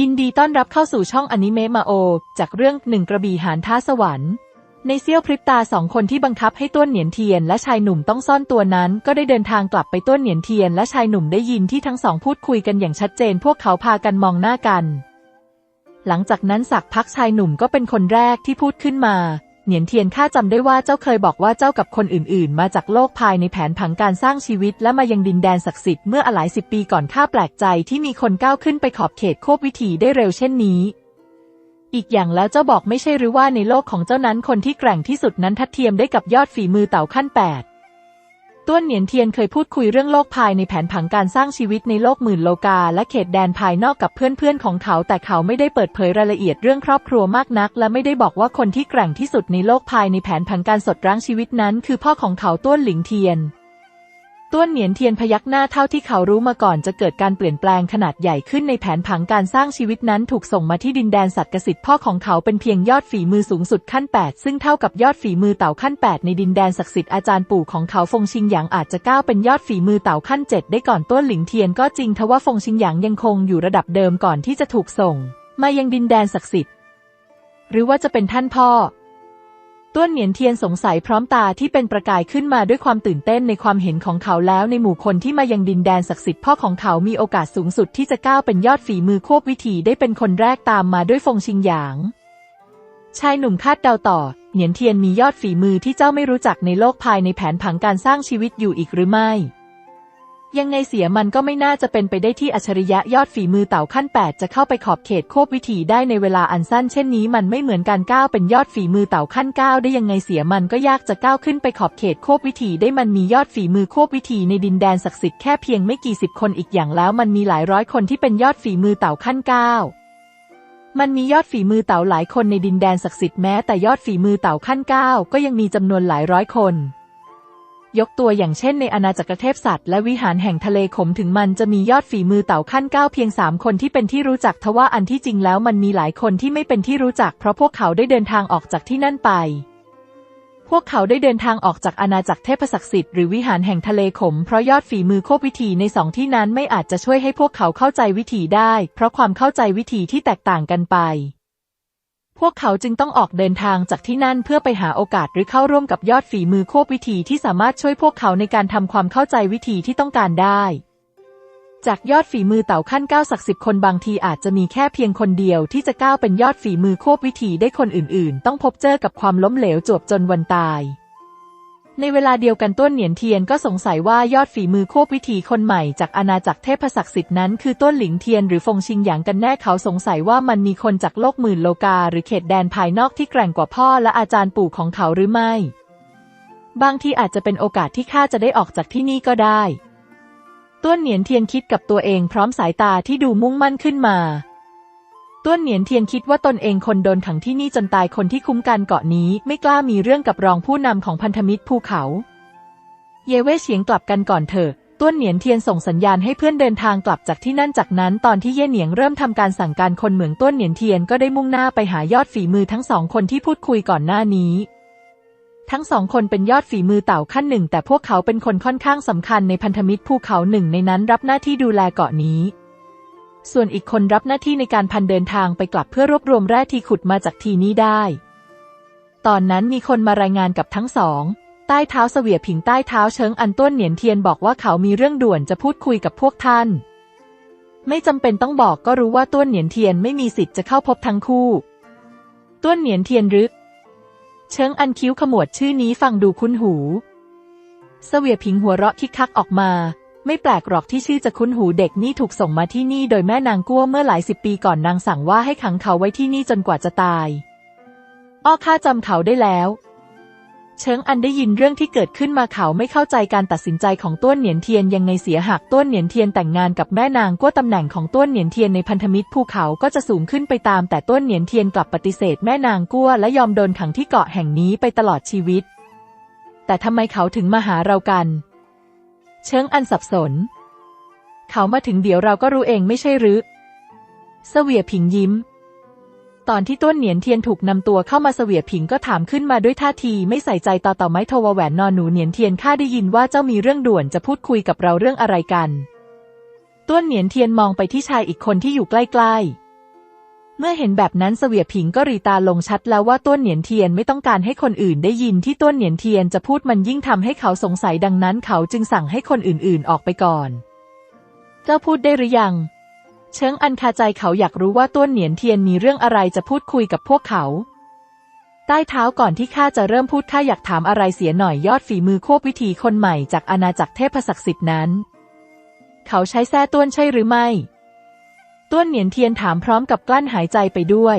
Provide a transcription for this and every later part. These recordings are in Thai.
ยินดีต้อนรับเข้าสู่ช่องอนิเมะมาโอ จากเรื่องหนึ่งกระบี่หานท้าสวรรค์ ในเสี้ยวพริบตาสองคนที่บังคับให้ต้วนเหนียนเทียนและชายหนุ่มต้องซ่อนตัวนั้น ก็ได้เดินทางกลับไปต้วนเหนียนเทียนและชายหนุ่มได้ยินที่ทั้งสองพูดคุยกันอย่างชัดเจน พวกเขาพากันมองหน้ากัน หลังจากนั้นสักพักชายหนุ่มก็เป็นคนแรกที่พูดขึ้นมา เหนียนเทียนข้าจำได้ว่าเจ้าเคยบอกว่าเจ้ากับคนอื่นๆ มาจากโลกภายในแผนผังการสร้างชีวิต และมายังดินแดนศักดิ์สิทธิ์เมื่อหลายสิบปีก่อนข้าแปลกใจที่มีคนก้าวขึ้นไปขอบเขตควบวิถีได้เร็วเช่นนี้ อีกอย่างแล้วเจ้าบอกไม่ใช่หรือว่าในโลกของเจ้านั้นคนที่แกร่งที่สุดนั้นทัดเทียมได้กับยอดฝีมือเต่าขั้นแปด ต้วนเหนียนเทียนเคยพูดคุยเรื่องโลกภายในแผนผังการสร้างชีวิตในโลกหมื่นโลกา และเขตแดนภายนอกกับเพื่อนๆของเขาแต่เขาไม่ได้เปิดเผยรายละเอียดเรื่องครอบครัวมากนัก และไม่ได้บอกว่าคนที่แกร่งที่สุดในโลกภายในแผนผังการสดร้างชีวิตนั้น คือพ่อของเขาต้วนหลิงเทียน ต้วนเหนียนเทียนพยักหน้าเท่าที่เขารู้มาก่อนจะเกิดการเปลี่ยนแปลงขนาดใหญ่ขึ้นในแผนผังการสร้างชีวิตนั้นถูกส่งมาที่ดินแดนสัตว์กสิทธิ์พ่อของเขาเป็นเพียงยอดฝีมือสูงสุดขั้น 8 ซึ่งเท่ากับยอดฝีมือเต่าขั้น 8 ในดินแดนศักดิ์สิทธิ์อาจารย์ปู่ของเขาฟงชิงหยางอาจจะก้าวเป็นยอดฝีมือเต่าขั้น 7 ได้ก่อนต้วนหลิงเทียนก็จริงทว่าฟงชิงหยางยังคงอยู่ระดับเดิมก่อนที่จะถูกส่ง มายังดินแดนศักดิ์สิทธิ์ หรือว่าจะเป็นท่านพ่อ ต้วนเหนียนเทียนสงสัยพร้อมตาที่เป็นประกายขึ้นมาด้วยความตื่นเต้นในความเห็นของเขาแล้วในหมู่คนที่มายังดินแดนศักดิ์สิทธิ์พ่อของเขามีโอกาสสูงสุดที่จะก้าวเป็นยอดฝีมือควบวิธีได้เป็นคนแรกตามมาด้วยฟงชิงหยาง ชายหนุ่มคาดเดาต่อ เหนียนเทียนมียอดฝีมือที่เจ้าไม่รู้จักในโลกภายในแผนผังการสร้างชีวิตอยู่อีกหรือไม่ ยังไงเสียมันก็ไม่น่าจะเป็นไปได้ที่อัจฉริยะยอดฝีมือเต่าขั้น 8 จะเข้าไปขอบเขตโคบวิถีได้ในเวลาอันสั้นเช่นนี้มันไม่เหมือนการก้าวเป็นยอดฝีมือเต่าขั้น 9 ได้ยังไงเสียมันก็ยากจะก้าวขึ้นไปขอบเขตโคบวิถีได้มันมียอดฝีมือโคบวิถีในดินแดนศักดิ์สิทธิ์แค่เพียงไม่กี่สิบคนอีกอย่างแล้ว มันมีหลายร้อยคนที่เป็นยอดฝีมือเต่าขั้น 9มันมียอดฝีมือเต่าหลายคนในดินแดนศักดิ์สิทธิ์แม้แต่ยอดฝีมือเต่าขั้น9ก็ยังมีจำนวนหลายร้อยคน ยกตัวอย่างเช่นในอาณาจักรเทพสัตว์และวิหารแห่งทะเลขมถึงมันจะมียอดฝีมือเต่าขั้นเก้าเพียงสามคนที่เป็นที่รู้จักทว่าอันที่จริงแล้วมันมีหลายคนที่ไม่เป็นที่รู้จัก เพราะพวกเขาได้เดินทางออกจากที่นั่นไป พวกเขาได้เดินทางออกจากอาณาจักรเทพศักดิ์สิทธิ์หรือวิหารแห่งทะเลขม เพราะยอดฝีมือโคบวิธีในสองที่นั้นไม่อาจจะช่วยให้พวกเขาเข้าใจวิธีได้ เพราะความเข้าใจวิธีที่แตกต่างกันไป พวกเขาจึงต้องออกเดินทางจากที่นั่นเพื่อไปหาโอกาสหรือเข้าร่วมกับยอดฝีมือควบวิธีที่สามารถช่วยพวกเขาในการทำความเข้าใจวิธีที่ต้องการได้ จากยอดฝีมือเต่าขั้นเก้าสักสิบคนบางทีอาจจะมีแค่เพียงคนเดียวที่จะก้าวเป็นยอดฝีมือควบวิธีได้คนอื่น ๆ ต้องพบเจอกับความล้มเหลวจวบจนวันตาย ในเวลาเดียวกันต้นเหนียนเทียนก็สงสัยว่ายอดฝีมือโคบวิธีคนใหม่จากอาณาจักรเทพศักดิ์สิทธิ์นั้นคือต้นหลิงเทียนหรือฟงชิงหยางกันแน่เขาสงสัยว่ามันมีคนจากโลกหมื่นโลกาหรือเขตแดนภายนอกที่แกร่งกว่าพ่อและอาจารย์ปู่ของเขาหรือไม่ บางทีอาจจะเป็นโอกาสที่ข้าจะได้ออกจากที่นี่ก็ได้ ต้นเหนียนเทียนคิดกับตัวเองพร้อมสายตาที่ดูมุ่งมั่นขึ้นมา ต้วนเหนียนเทียนคิดว่าตนเองคนโดนขังที่นี่จนตายคนที่คุ้มกันเกาะนี้ ไม่กล้ามีเรื่องกับรองผู้นำของพันธมิตรภูเขา เยเว่เฉียงกลับกันก่อนเถอะต้วนเหนียนเทียนส่งสัญญาณให้เพื่อนเดินทางกลับจากที่นั่นจากนั้นตอนที่เย่เหนียงเริ่มทำการสั่งการคนเหมืองต้วนเหนียนเทียนก็ได้มุ่งหน้าไปหายอดฝีมือทั้งสองคนที่พูดคุยก่อนหน้านี้ ทั้งสองคนเป็นยอดฝีมือเต่าขั้นหนึ่งแต่พวกเขาเป็นคนค่อนข้างสำคัญในพันธมิตรภูเขาหนึ่งในนั้นรับหน้าที่ดูแลเกาะนี้ ส่วนอีกคนรับหน้าที่ในการพันเดินทางไปกลับเพื่อรวบรวมแร่ที่ขุดมาจากทีนี้ได้ ตอนนั้นมีคนมารายงานกับทั้งสอง ใต้เท้าเสวียผิงใต้เท้าเชิงอันต้วนเหนียนเทียนบอกว่าเขามีเรื่องด่วนจะพูดคุยกับพวกท่าน ไม่จำเป็นต้องบอกก็รู้ว่าต้วนเหนียนเทียนไม่มีสิทธิ์จะเข้าพบทั้งคู่ต้วนเหนียนเทียนรึก เชิงอันคิ้วขมวดชื่อนี้ฟังดูคุ้นหู เสวียผิงหัวเราะคิกคักออกมา ไม่แปลกหรอกที่ชื่อจะคุ้นหูเด็กนี่ถูกส่งมาที่นี่โดยแม่นางกั้วเมื่อหลายสิบปีก่อนนางสั่งว่าให้ขังเขาไว้ที่นี่จนกว่าจะตาย อ้อข้าจำเขาได้แล้ว เชิงอันได้ยินเรื่องที่เกิดขึ้นมาเขาไม่เข้าใจการตัดสินใจของต้วนเหนียนเทียนยังไงเสียหากต้วนเหนียนเทียนแต่งงานกับแม่นางกั้วตำแหน่งของต้วนเหนียนเทียนในพันธมิตรภูเขาก็จะสูงขึ้นไปตาม แต่ต้วนเหนียนเทียนกลับปฏิเสธแม่นางกั้วและยอมโดนขังที่เกาะแห่งนี้ไปตลอดชีวิต แต่ทำไมเขาถึงมาหาเรากัน เชิงอันสับสน เขามาถึงเดี๋ยวเราก็รู้เองไม่ใช่หรือเสวียผิงยิ้ม ตอนที่ต้นเหนียนเทียนถูกนำตัวเข้ามาเสวียผิงก็ถามขึ้นมาด้วยท่าทีไม่ใส่ใจต่อต่อไม้โทวแหวนนอนหนูเหนียนเทียนข้าได้ยินว่าเจ้ามีเรื่องด่วนจะพูดคุยกับเราเรื่องอะไรกันต้นเหนียนเทียนมองไปที่ชายอีกคนที่อยู่ใกล้ เมื่อเห็นแบบนั้นเสวียผิงก็รีตาลงชัดแล้วว่าต้นเหนียนเทียนไม่ต้องการให้คนอื่นได้ยินที่ต้นเหนียนเทียนจะพูดมันยิ่งทำให้เขาสงสัยดังนั้นเขาจึงสั่งให้คนอื่นๆออกไปก่อน เจ้าพูดได้หรือยัง เชิงอันคาใจเขาอยากรู้ว่าต้นเหนียนเทียนมีเรื่องอะไรจะพูดคุยกับพวกเขา ใต้เท้าก่อนที่ข้าจะเริ่มพูดข้าอยากถามอะไรเสียหน่อยยอดฝีมือโคบวิธีคนใหม่จากอาณาจักรเทพศักดิ์สิทธิ์นั้น เขาใช้แส้ต้วนใช่หรือไม่ ต้วนเหนียนเทียนถามพร้อมกับกลั้นหายใจไปด้วย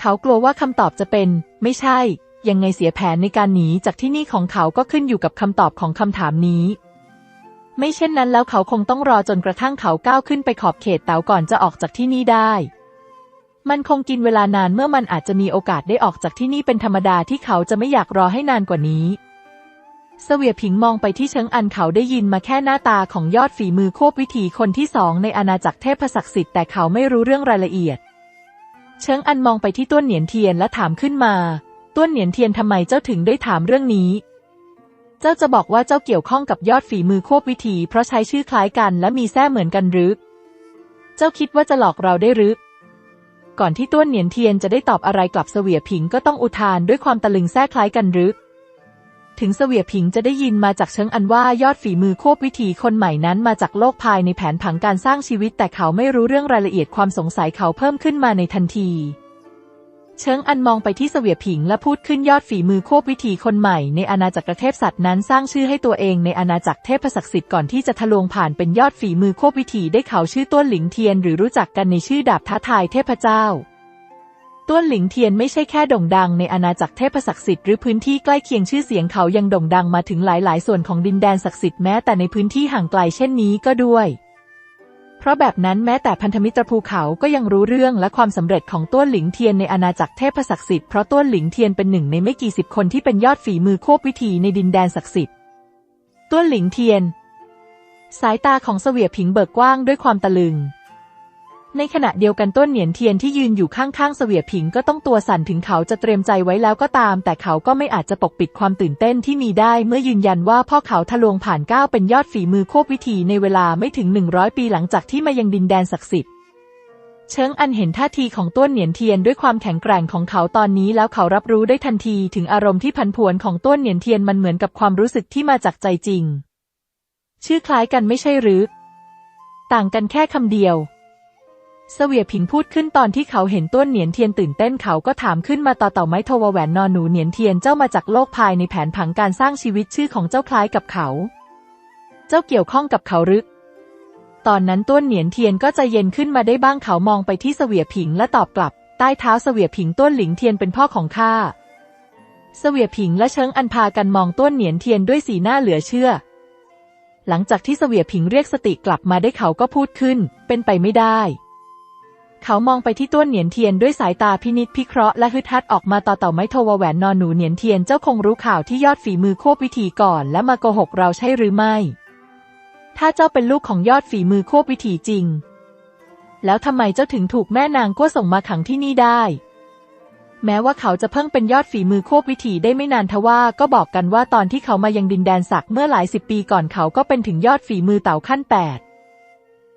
เขากลัวว่าคำตอบจะเป็น ไม่ใช่ ยังไงเสียแผนในการหนีจากที่นี่ของเขาก็ขึ้นอยู่กับคำตอบของคำถามนี้ ไม่เช่นนั้นแล้วเขาคงต้องรอจนกระทั่งเขาก้าวขึ้นไปขอบเขตเต๋าก่อนจะออกจากที่นี่ได้ มันคงกินเวลานานเมื่อมันอาจจะมีโอกาสได้ออกจากที่นี่เป็นธรรมดาที่เขาจะไม่อยากรอให้นานกว่านี้ เสวียผิงมองไปที่เชิงอันเขาได้ยินมาแค่หน้าตาของยอดฝีมือโคบวิถีคนที่สองในอาณาจักรเทพศักดิ์สิทธิ์แต่เขาไม่รู้เรื่องรายละเอียด เชิงอันมองไปที่ต้วนเหนียนเทียนและถามขึ้นมาต้วนเหนียนเทียนทำไมเจ้าถึงได้ถามเรื่องนี้ เจ้าจะบอกว่าเจ้าเกี่ยวข้องกับยอดฝีมือโคบวิถีเพราะใช้ชื่อคล้ายกันและมีแท้เหมือนกันหรือเจ้าคิดว่าจะหลอกเราได้หรือก่อนที่ต้วนเหนียนเทียนจะได้ตอบอะไรกลับเสวียผิงก็ต้องอุทานด้วยความตะลึงแท้คล้ายกันหรือ ถึงเสวียผิงจะได้ยินมาจากเชิงอันว่ายอดฝีมือโคบวิถีคนใหม่นั้นมาจากโลกภายในแผนผังการสร้างชีวิต แต่เขาไม่รู้เรื่องรายละเอียดความสงสัยเขาเพิ่มขึ้นมาในทันทีเชิงอันมองไปที่เสวียผิงและพูดขึ้นยอดฝีมือโคบวิถีคนใหม่ในอาณาจักรเทพสัตว์นั้นสร้างชื่อให้ตัวเองในอาณาจักรเทพศักดิ์สิทธิ์ก่อนที่จะทะลวงผ่านเป็นยอดฝีมือโคบวิถีได้เขาชื่อต้นหลิงเทียนหรือรู้จักกันในชื่อดาบท้าทายเทพเจ้า ต้วนหลิงเทียนไม่ใช่แค่โด่งดังในอาณาจักรเทพศักดิ์สิทธิ์หรือพื้นที่ใกล้เคียงชื่อเสียงเขายังโด่งดังมาถึงหลาย ๆ ส่วนของดินแดนศักดิ์สิทธิ์แม้แต่ในพื้นที่ห่างไกลเช่นนี้ก็ด้วย เพราะแบบนั้นแม้แต่พันธมิตรภูเขาก็ยังรู้เรื่องและความสำเร็จของต้วนหลิงเทียนในอาณาจักรเทพศักดิ์สิทธิ์เพราะต้วนหลิงเทียนเป็นหนึ่งในไม่กี่สิบคนที่เป็นยอดฝีมือโคบวิธีในดินแดนศักดิ์สิทธิ์ต้วนหลิงเทียน สายตาของเสวียผิงเบิกกว้างด้วยความตะลึง ในขณะเดียวกันต้นเหนียนเทียนที่ยืนอยู่ข้างๆเสวียผิงก็ต้องตัวสั่นถึงเขาจะเตรียมใจไว้แล้วก็ตาม แต่เขาก็ไม่อาจจะปกปิดความตื่นเต้นที่มีได้ เมื่อยืนยันว่าพ่อเขาทะลวงผ่านก้าวเป็นยอดฝีมือโคบวิธีในเวลาไม่ถึง 100 ปีหลังจากที่มายังดินแดนศักดิ์สิทธิ์เชิงอันเห็นท่าทีของต้นเหนียนเทียนด้วยความแข็งแกร่งของเขาตอนนี้แล้วเขารับรู้ได้ทันทีถึงอารมณ์ที่ผันผวนของต้นเหนียนเทียนมันเหมือนกับความรู้สึกที่มาจากใจจริง ชื่อคล้ายกันไม่ใช่หรือ ต่างกันแค่คำเดียว เสวียผิงพูดขึ้นตอนที่เขาเห็นต้นเหนียนเทียนตื่นเต้นเขาก็ถามขึ้นมาต่อเต่าไม้โทวแหวนนอนหนูเหนียนเทียนเจ้ามาจากโลกภายในแผนผังการสร้างชีวิตชื่อของเจ้าคล้ายกับเขา เจ้าเกี่ยวข้องกับเขาหรือตอนนั้นต้นเหนียนเทียนก็ใจเย็นขึ้นมาได้บ้างเขามองไปที่เสวียผิงและตอบกลับ ใต้เท้าเสวียผิงต้นหลิงเทียนเป็นพ่อของข้าเสวียผิงและเชิงอันพากันมองต้นเหนียนเทียนด้วยสีหน้าเหลือเชื่อ หลังจากที่เสวียผิงเรียกสติกลับมาได้เขาก็พูดขึ้น เป็นไปไม่ได้ เขามองไปที่ต้นเหนียนเทียนด้วยสายตาพินิจพิเคราะห์และฮึดฮัดออกมาต่อเต่าไม้โทวแหวนนอนหนูเหนียนเทียนเจ้าคงรู้ข่าวที่ยอดฝีมือโคบวิธีก่อน และมาโกหกเราใช่หรือไม่ ถ้าเจ้าเป็นลูกของยอดฝีมือโคบวิธีจริง แล้วทำไมเจ้าถึงถูกแม่นางกั้วส่งมาขังที่นี่ได้ แม้ว่าเขาจะเพิ่งเป็นยอดฝีมือโคบวิถีได้ไม่นานทว่าก็บอกกันว่าตอนที่เขามายังดินแดนศักดิ์เมื่อหลายสิบปีก่อนเขาก็เป็นถึงยอดฝีมือเต่าขั้นแปด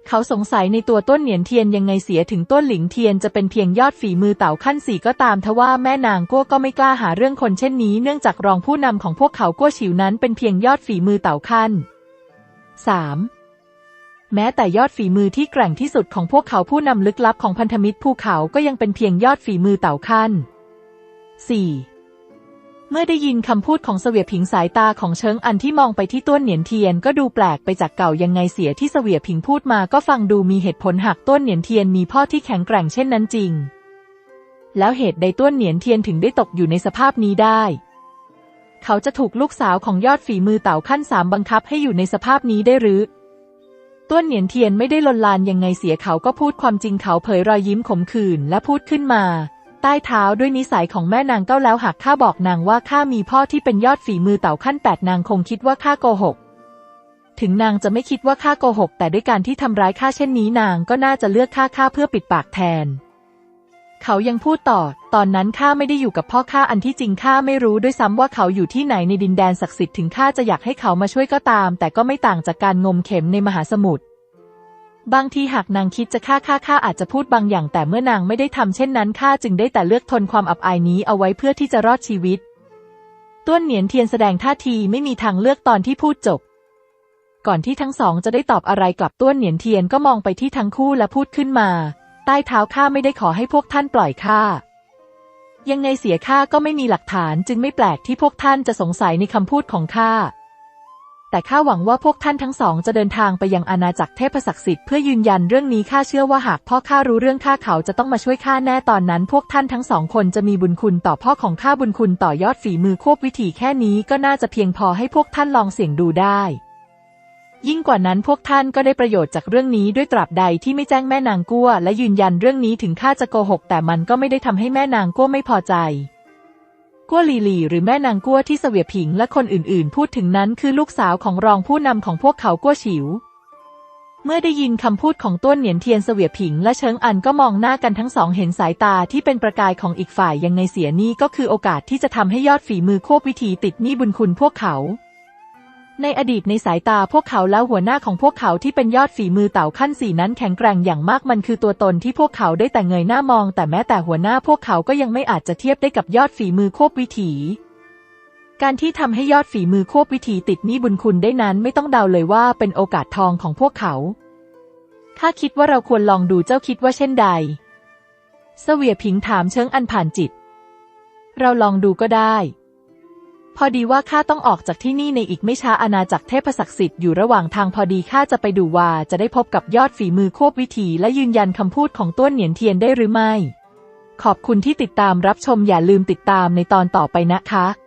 เขาสงสัยในตัวต้นเหนียนเทียนยังไงเสียถึงต้นหลิงเทียนจะเป็นเพียงยอดฝีมือเต่าขั้นสี่ก็ตามทว่าแม่นางกั้วก็ไม่กล้าหาเรื่องคนเช่นนี้เนื่องจากรองผู้นำของพวกเขากั้วฉิวนั้นเป็นเพียงยอดฝีมือเต่าขั้นสามแม้แต่ยอดฝีมือที่แกร่งที่สุดของพวกเขาผู้นำลึกลับของพันธมิตรภูเขาก็ยังเป็นเพียงยอดฝีมือเต่าขั้น 4. เมื่อได้ยินคำพูดของเสวียผิงสายตาของเชิงอันที่มองไปที่ต้นเหนียนเทียนก็ดูแปลกไปจากเก่ายังไงเสียที่เสวียผิงพูดมาก็ฟังดูมีเหตุผลหากต้นเหนียนเทียนมีพ่อที่แข็งแกร่งเช่นนั้นจริง แล้วเหตุใดต้นเหนียนเทียนถึงได้ตกอยู่ในสภาพนี้ได้ เขาจะถูกลูกสาวของยอดฝีมือเต่าขั้นสามบังคับให้อยู่ในสภาพนี้ได้หรือต้นเหนียนเทียนไม่ได้ลนลานยังไงเสียเขาก็พูดความจริงเขาเผยรอยยิ้มขมขื่นและพูดขึ้นมา ใต้เท้าด้วยนิสัยของแม่นางเก้าแล้วหากข้าบอกนางว่าข้ามีพ่อที่เป็นยอดฝีมือเต่าขั้นแปดนางคงคิดว่าข้าโกหก ถึงนางจะไม่คิดว่าข้าโกหก แต่ด้วยการที่ทำร้ายข้าเช่นนี้นางก็น่าจะเลือกข้าข้าเพื่อปิดปากแทน เขายังพูดต่อ ตอนนั้นข้าไม่ได้อยู่กับพ่อข้าอันที่จริงข้าไม่รู้ด้วยซ้ำว่าเขาอยู่ที่ไหนในดินแดนศักดิ์สิทธิ์ถึงข้าจะอยากให้เขามาช่วยก็ตาม แต่ก็ไม่ต่างจากการงมเข็มในมหาสมุทร บางทีหากนางคิดจะฆ่าข้าข้าอาจจะพูดบางอย่างแต่เมื่อนางไม่ได้ทำเช่นนั้นข้าจึงได้แต่เลือกทนความอับอายนี้เอาไว้เพื่อที่จะรอดชีวิต ต้วนเหนียนเทียนแสดงท่าทีไม่มีทางเลือกตอนที่พูดจบ ก่อนที่ทั้งสองจะได้ตอบอะไรกลับต้วนเหนียนเทียนก็มองไปที่ทั้งคู่และพูดขึ้นมา ใต้เท้าข้าไม่ได้ขอให้พวกท่านปล่อยข้ายังไงเสียข้าก็ไม่มีหลักฐานจึงไม่แปลกที่พวกท่านจะสงสัยในคำพูดของข้า แต่ข้าหวังว่าพวกท่านทั้งสองจะเดินทางไปยังอาณาจักรเทพศักดิ์สิทธิ์เพื่อยืนยันเรื่องนี้ข้าเชื่อว่าหากพ่อข้ารู้เรื่องข้าเขาจะต้องมาช่วยข้าแน่ตอนนั้น พวกท่านทั้งสองคนจะมีบุญคุณต่อพ่อของข้าบุญคุณต่อยอดฝีมือควบวิธีแค่นี้ก็น่าจะเพียงพอให้พวกท่านลองเสี่ยงดูได้ ยิ่งกว่านั้นพวกท่านก็ได้ประโยชน์จากเรื่องนี้ด้วยตราบใดที่ไม่แจ้งแม่นางกั้วและยืนยันเรื่องนี้ถึงข้าจะโกหก แต่มันก็ไม่ได้ทำให้แม่นางกั้วไม่พอใจ กั้วลีลีหรือแม่นางกั้วที่เสวียผิงและคนอื่นๆ พูดถึงนั้นคือลูกสาวของรองผู้นำของพวกเขากั้วฉิว เมื่อได้ยินคำพูดของต้วนเหนียนเทียนเสวียผิงและเชิงอันก็มองหน้ากันทั้งสองเห็นสายตาที่เป็นประกายของอีกฝ่ายยังไงเสียนี่ก็คือโอกาสที่จะทำให้ยอดฝีมือควบวิธีติดหนี้บุญคุณพวกเขา ในอดีตในสายตาพวกเขาแล้วหัวหน้าของพวกเขาที่เป็นยอดฝีมือเต่าขั้นสี่นั้นแข็งแกร่งอย่างมากมันคือตัวตนที่พวกเขาได้แต่เงยหน้ามอง แต่แม้แต่หัวหน้าพวกเขาก็ยังไม่อาจจะเทียบได้กับยอดฝีมือควบวิถี การที่ทำให้ยอดฝีมือควบวิถีติดหนี้บุญคุณได้นั้นไม่ต้องเดาเลยว่าเป็นโอกาสทองของพวกเขาถ้าคิดว่าเราควรลองดูเจ้าคิดว่าเช่นใดเสวียผิงถามเชิงอันผ่านจิต เราลองดูก็ได้ พอดีว่าข้าต้องออกจากที่นี่ในอีกไม่ช้าอาณาจักรเทพศักดิ์สิทธิ์อยู่ระหว่างทางพอดีข้าจะไปดูว่าจะได้พบกับยอดฝีมือควบวิถีและยืนยันคำพูดของต้วนเหนียนเทียนได้หรือไม่ ขอบคุณที่ติดตามรับชมอย่าลืมติดตามในตอนต่อไปนะคะ